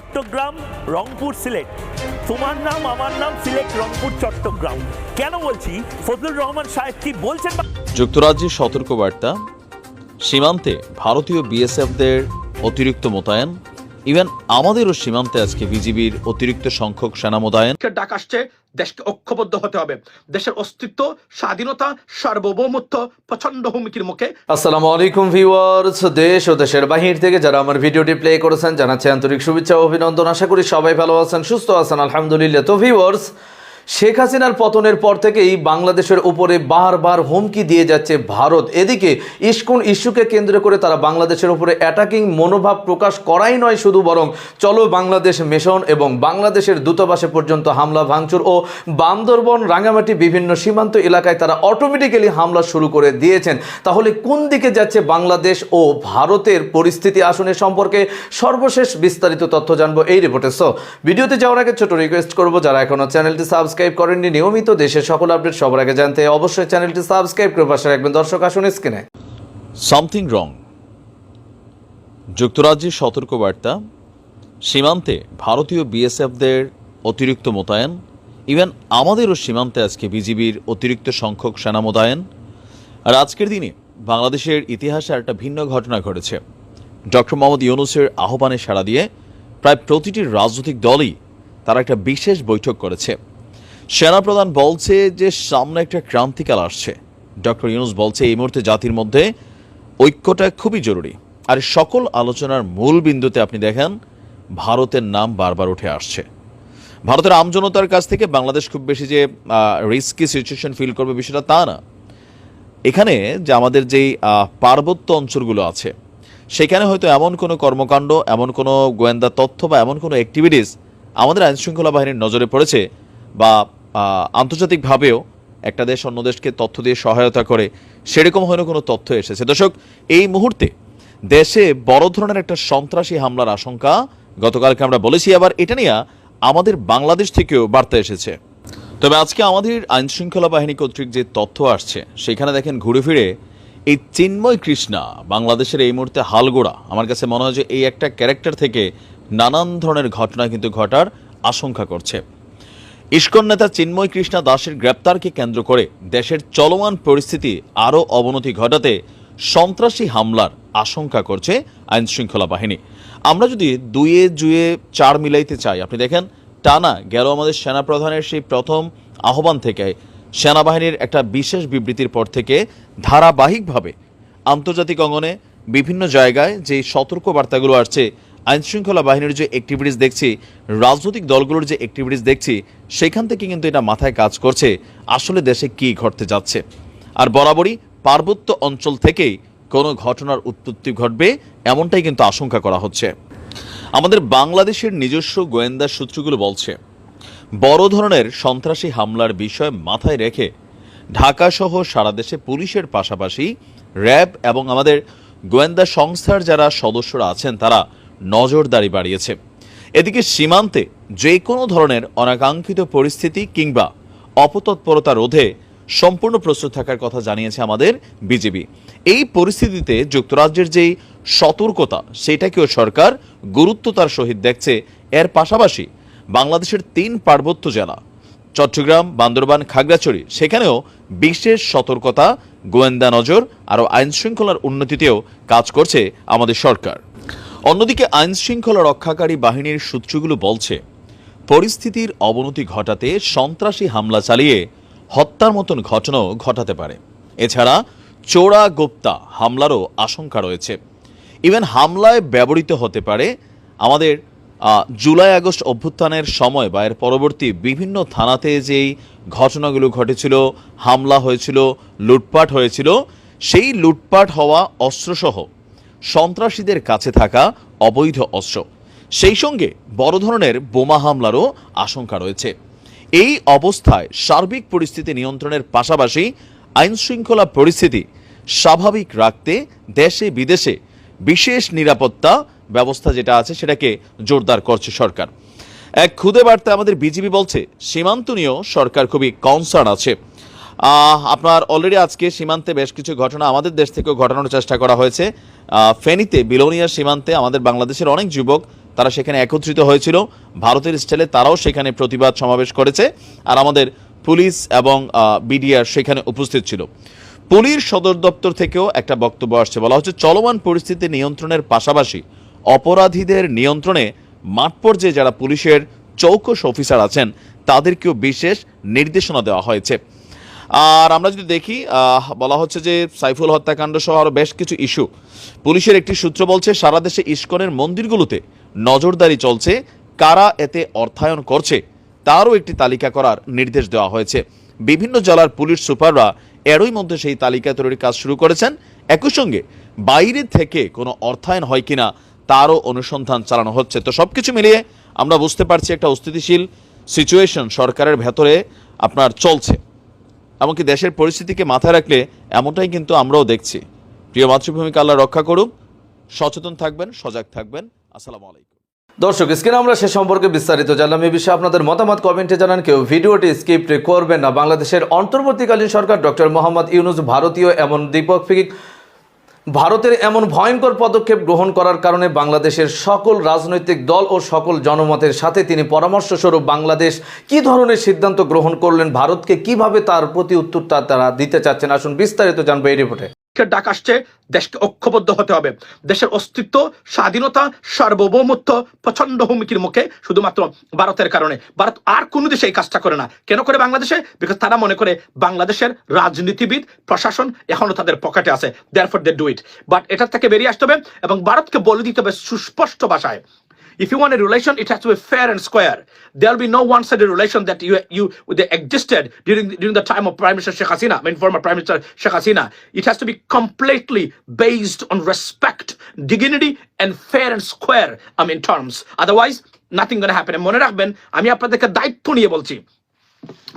চট্টগ্রাম, রংপুর সিলেট। তোমার নাম, আমার নাম সিলেট, রংপুর, চট্টগ্রাম। কেন বলছি? ফজলুর রহমান সাহেব কি বলছেন যুক্তরাজ্যের সতর্কবার্তা। সীমান্তে ভারতীয় বিএসএফদের অতিরিক্ত মোতায়েন। ইভেন আমাদেরও সীমান্তে আজকে বিজিবির অতিরিক্ত সংখ্যক সেনা মোতায়েন। ডাক আসছে দেশকে ঐক্যবদ্ধ হতে হবে। দেশের অস্তিত্ব স্বাধীনতা সার্বভৌমত্ব প্রচণ্ড হুমকির মুখে। আসসালামু আলাইকুম ভিউয়ার্স দেশ ও দেশের বাহির থেকে যারা আমার ভিডিওটি প্লে করেছেন জানাচ্ছি আন্তরিক শুভেচ্ছা ও অভিনন্দন। আশা করি সবাই ভালো আছেন সুস্থ আছেন আলহামদুলিল্লাহ। তো ভিউয়ার্স শেখ হাসিনার পতনের পর থেকেই বাংলাদেশের উপরে বারবার হুমকি দিয়ে যাচ্ছে ভারত। এদিকে ইস্কুন ইস্যুকে কেন্দ্র করে তারা বাংলাদেশের উপরে অ্যাটাকিং মনোভাব প্রকাশ করাই নয় শুধু, বরং চলো বাংলাদেশ মিশন এবং বাংলাদেশের দূতাবাসে পর্যন্ত হামলা, ভাঙচুর ও বান্দরবন, রাঙামাটি বিভিন্ন সীমান্ত এলাকায় তারা অটোমেটিক্যালি হামলা শুরু করে দিয়েছেন। তাহলে কোন দিকে যাচ্ছে বাংলাদেশ ও ভারতের পরিস্থিতি? আসনে সম্পর্কে সর্বশেষ বিস্তারিত তথ্য জানব এই রিপোর্টে সো ভিডিওতে যাওয়ার আগে ছোট রিকোয়েস্ট করব, যারা এখনও চ্যানেলটি সাবস্ক্রাইব করেননি, নিয়মিত দেশের সকল আপডেট সবার আগে জানতে অবশ্যই চ্যানেলটি সাবস্ক্রাইব করে পাশে রাখবেন। দর্শক, আসুন স্ক্রিনে। Something wrong. যুক্তরাজ্যের সতর্কবার্তা। সীমান্তে ভারতীয় বিএসএফদের অতিরিক্ত মোতায়েন। ইভেন আমাদেরও সীমান্তে আজকে বিজিবির অতিরিক্ত সংখ্যক সেনা মোতায়েন। আর আজকের দিনে বাংলাদেশের ইতিহাসে একটা ভিন্ন ঘটনা ঘটেছে। ডক্টর মোহাম্মদ ইউনুসের আহ্বানে সাড়া দিয়ে প্রায় প্রতিটি রাজনৈতিক দলই তারা একটা বিশেষ বৈঠক করেছে। সেনাপ্রধান বলছে যে সামনে একটা ক্রান্তিকাল আসছে। ডক্টর ইউনুস বলছে এই মুহূর্তে জাতির মধ্যে ঐক্যটা খুবই জরুরি। আর সকল আলোচনার মূল বিন্দুতে আপনি দেখেন, ভারতের নাম বারবার উঠে আসছে। ভারতের আমজনতার কাছ থেকে বাংলাদেশ খুব বেশি যে রিস্কি সিচুয়েশন ফিল করবে বিষয়টা তা না। এখানে যে আমাদের যেই পার্বত্য অঞ্চলগুলো আছে, সেখানে হয়তো এমন কোনো কর্মকাণ্ড, এমন কোনো গোয়েন্দা তথ্য বা এমন কোনো অ্যাক্টিভিটিস আমাদের আইনশৃঙ্খলা বাহিনীর নজরে পড়েছে বা আন্তর্জাতিকভাবেও একটা দেশ অন্য দেশকে তথ্য দিয়ে সহায়তা করে, সেরকম হয়তো কোনো তথ্য এসেছে? দর্শক, এই মুহূর্তে দেশে বড় ধরনের একটা সন্ত্রাসী হামলার আশঙ্কা গতকালকে আমরা বলেছি। আবার এটা নিয়ে আমাদের বাংলাদেশ থেকেও বার্তা এসেছে। তবে আজকে আমাদের আইন শৃঙ্খলা বাহিনী কর্তৃক যে তথ্য আসছে, সেখানে দেখেন ঘুরে ফিরে এই চিন্ময় কৃষ্ণা, বাংলাদেশের এই মুহূর্তে হালগোড়া। আমার কাছে মনে হয় যে এই একটা ক্যারেক্টার থেকে নানান ধরনের ঘটনা কিন্তু ঘটার আশঙ্কা করছে। ইস্কন নেতা চিন্ময় কৃষ্ণা দাসের গ্রেপ্তারকে কেন্দ্র করে দেশের চলমান পরিস্থিতি আরও অবনতি ঘটাতে সন্ত্রাসী হামলার আশঙ্কা করছে আইন শৃঙ্খলা বাহিনী। আমরা যদি দুয়ে জুয়ে চার মিলাইতে চাই, আপনি দেখেন, টানা গেল আমাদের সেনাপ্রধানের সেই প্রথম আহ্বান থেকে, সেনাবাহিনীর একটা বিশেষ বিবৃতির পর থেকে ধারাবাহিকভাবে আন্তর্জাতিক অঙ্গনে বিভিন্ন জায়গায় যে সতর্ক বার্তাগুলো আসছে আইন শৃঙ্খলা বাহিনীর যে অ্যাক্টিভিটিস দেখছি, রাজনৈতিক দলগুলোর যে অ্যাক্টিভিটিস দেখছি, সেখান থেকে কিন্তু এটা মাথায় কাজ করছে। আসলে দেশে কি ঘটতে যাচ্ছে? আর বরাবরই পার্বত্য অঞ্চল থেকেই কোনো ঘটনার উৎপত্তি ঘটবে, এমনটাই কিন্তু আশঙ্কা করা হচ্ছে। আমাদের বাংলাদেশের নিজস্ব গোয়েন্দা সূত্রগুলো বলছে, বড় ধরনের সন্ত্রাসী হামলার বিষয় মাথায় রেখে ঢাকা সহ সারা দেশে পুলিশের পাশাপাশি র্যাব এবং আমাদের গোয়েন্দা সংস্থার যারা সদস্যরা আছেন, তারা নজরদারি বাড়িয়েছে। এদিকে সীমান্তে যে কোনো ধরনের অনাকাঙ্ক্ষিত পরিস্থিতি কিংবা অপতৎপরতা রোধে সম্পূর্ণ প্রস্তুত থাকার কথা জানিয়েছে আমাদের বিজেপি এই পরিস্থিতিতে যুক্তরাজ্যের যেই সতর্কতা, সেটাকেও সরকার গুরুত্বতার সহিত দেখছে। এর পাশাপাশি বাংলাদেশের তিন পার্বত্য জেলা, চট্টগ্রাম, বান্দরবান, খাগড়াছড়ি, সেখানেও বিশেষ সতর্কতা, গোয়েন্দা নজর, আরও আইন শৃঙ্খলার উন্নতিতেও কাজ করছে আমাদের সরকার। অন্যদিকে আইন শৃঙ্খলা রক্ষাকারী বাহিনীর সূত্রগুলো বলছে, পরিস্থিতির অবনতি ঘটাতে সন্ত্রাসী হামলা চালিয়ে হত্যার মতন ঘটনাও ঘটাতে পারে। এছাড়া চোরা গোপ্তা হামলারও আশঙ্কা রয়েছে। ইভেন হামলায় ব্যবহৃত হতে পারে আমাদের জুলাই আগস্ট অভ্যুত্থানের সময় বা এর পরবর্তী বিভিন্ন থানাতে যেই ঘটনাগুলো ঘটেছিল, হামলা হয়েছিল, লুটপাট হয়েছিল, সেই লুটপাট হওয়া অস্ত্রসহ সন্ত্রাসীদের কাছে থাকা অবৈধ অস্ত্র। সেই সঙ্গে বড় ধরনের বোমা হামলারও আশঙ্কা রয়েছে। এই অবস্থায় সার্বিক পরিস্থিতি নিয়ন্ত্রণের পাশাপাশি আইন শৃঙ্খলা পরিস্থিতি স্বাভাবিক রাখতে দেশে বিদেশে বিশেষ নিরাপত্তা ব্যবস্থা যেটা আছে সেটাকে জোরদার করছে সরকার। এক খুদে বার্তা আমাদের বিজিবি বলছে সীমান্ত নিয়েও সরকার খুবই কনসার্ন আছে। আপনার অলরেডি আজকে সীমান্তে বেশ কিছু ঘটনা আমাদের দেশ থেকেও ঘটানোর চেষ্টা করা হয়েছে। ফেনীতে বিলোনিয়া সীমান্তে আমাদের বাংলাদেশের অনেক যুবক তারা সেখানে একত্রিত হয়েছিল। ভারতের স্টাইলে তারাও সেখানে প্রতিবাদ সমাবেশ করেছে আর আমাদের পুলিশ এবং বিডিআর সেখানে উপস্থিত ছিল। পুলিশ সদর দপ্তর থেকেও একটা বক্তব্য আসছে। বলা হচ্ছে, চলমান পরিস্থিতি নিয়ন্ত্রণের পাশাপাশি অপরাধীদের নিয়ন্ত্রণে মাঠ পর্যায়ে যারা পুলিশের চৌকস অফিসার আছেন, তাদেরকেও বিশেষ নির্দেশনা দেওয়া হয়েছে। আর আমরা যদি দেখি বলা হচ্ছে যে সাইফুল হত্যাকাণ্ড সহ আরও বেশ কিছু ইস্যু। পুলিশের একটি সূত্র বলছে, সারা দেশে ইস্কনের মন্দিরগুলোতে নজরদারি চলছে, কারা এতে অর্থায়ন করছে, তারও একটি তালিকা করার নির্দেশ দেওয়া হয়েছে। বিভিন্ন জেলার পুলিশ সুপাররা এরই মধ্যে সেই তালিকা তৈরির কাজ শুরু করেছেন। একই সঙ্গে বাইরে থেকে কোনো অর্থায়ন হয় কিনা, তারও অনুসন্ধান চালানো হচ্ছে। তো সব কিছু মিলিয়ে আমরা বুঝতে পারছি একটা অস্থিতিশীল সিচুয়েশন সরকারের ভেতরে আপনার চলছে। এমনকি দেশের পরিস্থিতিকে মাথায় রাখলে এমনটাই কিন্তু আমরাও দেখছি। প্রিয় মাতৃভূমিকে আল্লাহ রক্ষা করুক। সচেতন থাকবেন, সজাগ থাকবেন। আসসালামু আলাইকুম। দর্শক, স্ক্রিনে আমরা সে সম্পর্কে বিস্তারিত জানলাম। এই বিষয়ে আপনাদের মতামত কমেন্টে জানান। কেউ ভিডিওটি স্কিপ করবেন না। বাংলাদেশের অন্তর্বর্তীকালীন সরকার ডক্টর মোহাম্মদ ইউনুস ভারতীয় এমন দ্বিপাক্ষিক ভারতের এমন ভয়ঙ্কর পদক্ষেপ গ্রহণ করার কারণে বাংলাদেশের সকল রাজনৈতিক দল ও সকল জনমতের সাথে তিনি পরামর্শস্বরূপ বাংলাদেশ কি ধরনের সিদ্ধান্ত গ্রহণ করলেন, ভারতকে কীভাবে তার প্রতি উত্তরটা তারা দিতে চাচ্ছেন? আসুন বিস্তারিত জানব এই রিপোর্টে। ডাক আসছে, দেশকে ঐক্যবদ্ধ হতে হবে। দেশের অস্তিত্ব, স্বাধীনতা, সার্বভৌমত্ব প্রচণ্ড হুমকির মুখে শুধুমাত্র ভারতের কারণে। ভারত আর কোনো দেশে এই কাজটা করে না। কেন করে বাংলাদেশে? বিকজ তারা মনে করে বাংলাদেশের রাজনীতিবিদ, প্রশাসন এখনও তাদের পকেটে আছে। Therefore they do it but এটার থেকে বেরিয়ে আসতে হবে এবং ভারতকে বলে দিতে হবে সুস্পষ্ট ভাষায়। If you want a relation, it has to be fair and square. There'll be no one-sided relation that you you they existed during during the time of Prime Minister Sheikh Hasina, I mean former Prime Minister Sheikh Hasina. It has to be completely based on respect, dignity, and fair and square. I mean terms. Otherwise, nothing gonna happen. And মনে রাখবেন আমি আপনাদেরকে দায়িত্ব নিয়ে বলছি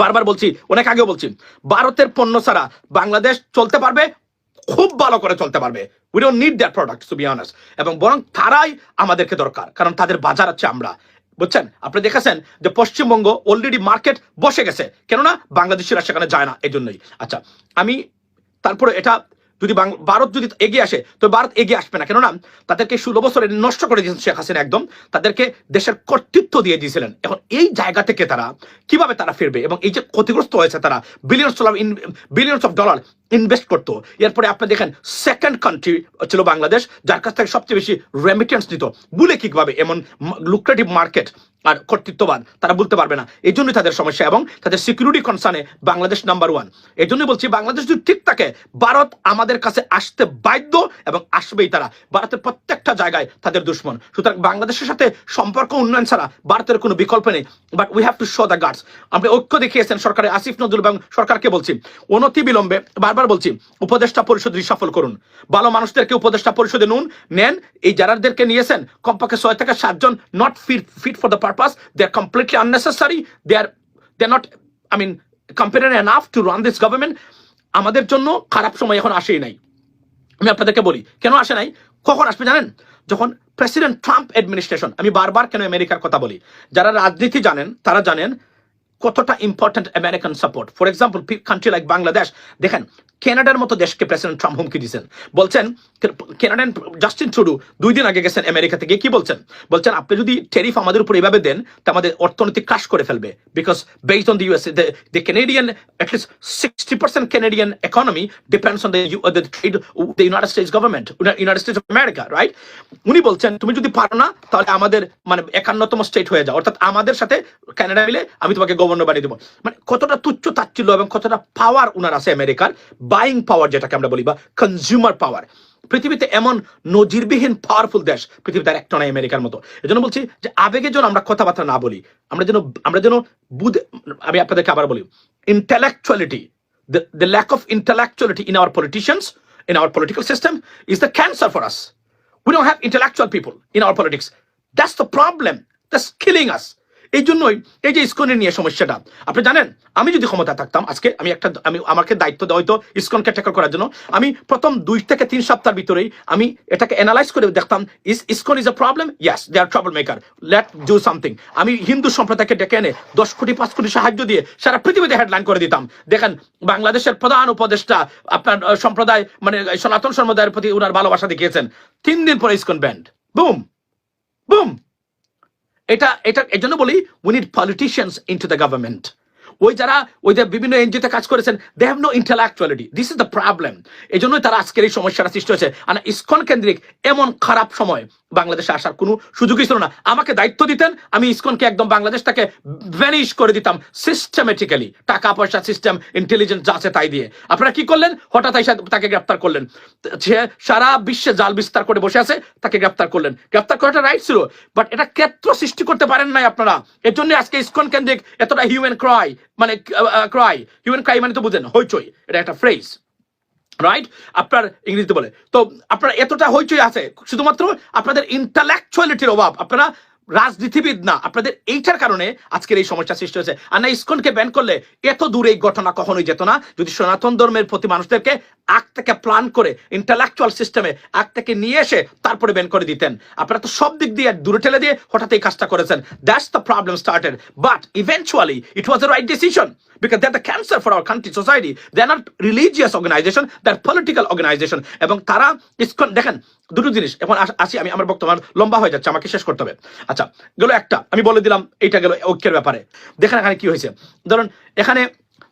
বারবার বলছি অনেক আগেও বলছি ভারতের পণ্য ছাড়া বাংলাদেশ চলতে পারবে খুব ভালো করে চলতে পারবে। We don't need that product to be honest এবং বরং তারাই আমাদেরকে দরকার, কারণ তাদের বাজার আছে আমরা। বুঝছেন? আপনি দেখেছেন যে পশ্চিমবঙ্গ অলরেডি মার্কেট বসে গেছে। কেননা বাংলাদেশিরা সেখানে যায় না এই জন্যই আচ্ছা আমি তারপরে এটা যদি ভারত যদি এগিয়ে আসে, তো ভারত এগিয়ে আসবে না। কেননা তাদেরকে ষোলো বছরে নষ্ট করে দিয়েছেন শেখ হাসিনা একদম। তাদেরকে দেশের কর্তৃত্ব দিয়ে দিয়েছিলেন। এখন এই জায়গা থেকে তারা কীভাবে তারা ফিরবে? এবং এই যে ক্ষতিগ্রস্ত হয়েছে তারা billions dollar billions of dollar invest করতো। এরপরে আপনি দেখেন সেকেন্ড কান্ট্রি ছিল বাংলাদেশ, যার কাছ থেকে সবচেয়ে বেশি রেমিটেন্স নিত। বলে কীভাবে এমন লুক্রেটিভ মার্কেট আর কর্তৃত্ববাদ তারা বলতে পারবে না। এই জন্যই তাদের সমস্যা এবং তাদের সিকিউরিটি কনসার্নে বাংলাদেশ নাম্বার ওয়ান এই জন্যই বলছি, বাংলাদেশ যদি ঠিক থাকে, ভারত আমাদের কাছে আসতে বাধ্য এবং আসবেই তারা। ভারতের প্রত্যেকটা জায়গায় তাদের দুশ্মন। সুতরাং বাংলাদেশের সাথে সম্পর্ক উন্নয়ন ছাড়া ভারতের কোনো বিকল্প নেই। But we have to show the guards আপনি ঐক্য দেখিয়েছেন সরকারের, আসিফ নজরুল এবং সরকারকে বলছি। অনতি বিলম্বে বারবার বলছি, উপদেষ্টা পরিষদ রিসাফল করুন। ভালো মানুষদেরকে উপদেষ্টা পরিষদে নুন, নেন, এই যারাদেরকে নিয়েছেন, কমপক্ষে ছয় থেকে সাতজন not fit fit for the purpose they are completely unnecessary they are they not I mean competent enough to run this government আমাদের জন্য খারাপ সময় এখন আসেই নাই। আমি আপনাদেরকে বলি, কেন আসে নাই? কখন আসবে জানেন? যখন প্রেসিডেন্ট ট্রাম্প অ্যাডমিনিস্ট্রেশন আমি বারবার কেন আমেরিকার কথা বলি, যারা রাজনীতি জানেন, তারা জানেন কতটা important American support for example country like Bangladesh দেখেন কানাডার মতো দেশকে প্রেসিডেন্ট ট্রাম্প হুমকি দিয়েছেন। বলছেন কানাডান জাস্টিন ট্রুডু দুই দিন আগে গেছেন আমেরিকা থেকে। কি বলছেন? বলছেন আপনি যদি টেরিফ আমাদের উপর এভাবে দেন তা আমাদের অর্থনীতি ক্রাশ করে ফেলবে। Because based on the US the Canadian at least sixty percent U- uh, the trade of the United States government, Uni- United States of America, right? উনি বলছেন তুমি যদি পারো না তাহলে আমাদের মানে একান্নতম স্টেট হয়ে যাও। অর্থাৎ আমাদের সাথে কানাডা মিলে আমি তোমাকে গভর্নর বানিয়ে দেবো মানে কতটা তুচ্ছ তাচ্ছিল্য এবং কতটা পাওয়ার উনার আছে আমেরিকার বাইং পাওয়ার যেটাকে আমরা বলি বা কনজিউমার পাওয়ার পৃথিবীতে এমন নজিরবিহীন পাওয়ারফুল দেশ পৃথিবীতে আর একটা নয় আমেরিকার মতো এজন্য বলছি যে আবেগের জন্য আমরা কথাবার্তা না বলি আমরা যেন আমরা যেন বুধ আমি আপনাদেরকে আবার বলি intellectuality the lack of intellectuality in our politicians, in our political system, is the cancer for us. We don't have intellectual people in our politics. That's the problem. That's killing us. এই জন্যই এই যে ইস্কনের নিয়ে সমস্যাটা, আপনি জানেন, আমি যদি ক্ষমতা থাকতাম, আজকে আমি একটা, আমি, আমাকে দায়িত্ব দেওয়া হয়তো ইস্কনকে ট্যাকল করার জন্য। আমি প্রথম দুই থেকে তিন সপ্তাহের ভিতরেই আমি এটাকে অ্যানালাইজ করে দেখতাম, is, ISKCON is a problem yes they are trouble maker let do something আমি হিন্দু সম্প্রদায়কে ডেকে এনে দশ কোটি, পাঁচ কোটি সাহায্য দিয়ে সারা পৃথিবীতে হেডলাইন করে দিতাম। দেখেন, বাংলাদেশের প্রধান উপদেষ্টা আপনার সম্প্রদায় মানে সনাতন সম্প্রদায়ের প্রতি ওনার ভালোবাসা দেখিয়েছেন। তিন দিন পরে ইস্কন ব্যান্ড বুম বুম এটা এটা এই জন্য বলি we need politicians in to the government ওই যারা, ওই যে বিভিন্ন এনজিওতে কাজ করেছেন they have no intellectuality this is the problem এই জন্যই তারা আজকের এই সমস্যাটা সৃষ্টি হয়েছে। আর ইস্কন কেন্দ্রিক এমন খারাপ সময় বাংলাদেশে আসার কোনো সুযোগই ছিল না। আমাকে দায়িত্ব দিতেন, আমি ইসকনকে একদম বাংলাদেশটাকে ভ্যানিশ করে দিতাম সিস্টেমেটিক্যালি টাকা, পয়সা সিস্টেম ইন্টেলিজেন্স যা আছে তাই দিয়ে। আপনারা কি করলেন? হঠাৎ তাকে গ্রেপ্তার করলেন। সে সারা বিশ্বে জাল বিস্তার করে বসে আছে, তাকে গ্রেপ্তার করলেন। গ্রেপ্তার করাটা রাইট ছিল বাট এটা ক্ষেত্র সৃষ্টি করতে পারেন নাই আপনারা। এর জন্য আজকে ইসকন কেন্দ্রিক এতটা হিউম্যান ক্রাই মানে ক্রাই হিউম্যান ক্রাই মানে তো বুঝেন, হইচই, এটা একটা ফ্রেজ রাইট আপনার ইংরেজিতে বলে। তো আপনার এতটা হইচই আছে শুধুমাত্র আপনাদের ইন্টালেকচুয়ালিটির অভাব। আপনারা রাজনীতিবিদ না। আপনাদের এইটার কারণে আজকের এই সমস্যা সৃষ্টি হয়েছে। আর না, ইসকনকে ব্যান করলে এত দূরে এই ঘটনা কখনোই যেত না। যদি সনাতন ধর্মের প্রতি মানুষদেরকে আগ থেকে প্ল্যান করে ইন্টালেকচুয়াল সিস্টেমে আগ থেকে নিয়ে এসে তারপরে ব্যান করে দিতেন। আপনারা তো সব দিক দিয়ে দূরে ঠেলে দিয়ে হঠাৎ এই কাজটা করেছেন। That's the problem started but eventually it was the right decision because they're the cancer for our country, society. They're not religious organization, they're political organization. এবং তারা ইস্কন, দেখেন দুটো জিনিস। এখন আসি আমি আমার বক্তব্য লম্বা হয়ে যাচ্ছে, আমাকে শেষ করতে হবে। আচ্ছা গেল একটা, আমি বলে দিলাম, এইটা গেল ঐক্যের ব্যাপারে। দেখেন এখানে কি হয়েছে। ধরুন, এখানে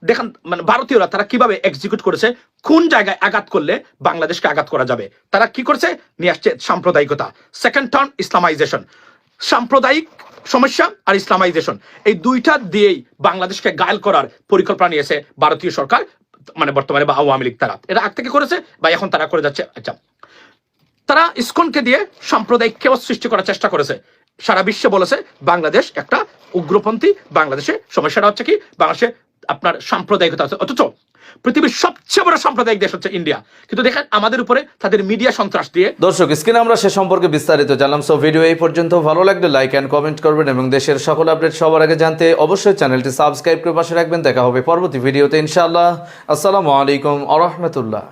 দেখেন মানে ভারতীয়রা তারা কীভাবে এক্সিকিউট করেছে, কোন জায়গায় আঘাত করলে বাংলাদেশকে আঘাত করা যাবে? তারা কি করেছে? নিয়ে আসছে সাম্প্রদায়িকতা। সেকেন্ড টার্ন ইসলামাইজেশন সাম্প্রদায়িক সমস্যা আর ইসলামাইজেশন এই দুইটা দিয়েই বাংলাদেশকে গায়েল করার পরিকল্পনা নিয়েছে ভারতীয় সরকার মানে বর্তমানে বা আওয়ামী লীগ তারা। এটা আগ থেকে করেছে বা এখন তারা করে যাচ্ছে? আচ্ছা তারা ইসকনকে দিয়ে সাম্প্রদায়িক কেওয়াস সৃষ্টি করার চেষ্টা করেছে। সারা বিশ্বে বলেছে, বাংলাদেশ একটা উগ্রপন্থী, বাংলাদেশে সমস্যাটা হচ্ছে কি, বাংলাদেশে আপনার সাম্প্রদায়িকতা আছে। অথচ পৃথিবীর সবচেয়ে বড় সাম্প্রদায়িক দেশ হচ্ছে ইন্ডিয়া। কিন্তু দেখেন, আমাদের উপরে তাদের মিডিয়া সন্ত্রাস দিয়ে দর্শক, স্ক্রিনে আমরা সে সম্পর্কে বিস্তারিত জানলাম সো ভিডিও এই পর্যন্ত। ভালো লাগলে লাইক অ্যান্ড কমেন্ট করবেন এবং দেশের সকল আপডেট সবার আগে জানতে অবশ্যই চ্যানেলটি সাবস্ক্রাইব করে পাশে রাখবেন। দেখা হবে পরবর্তী ভিডিওতে ইনশাআল্লাহ। আসসালামু আলাইকুম আ রহমতুল্লাহ।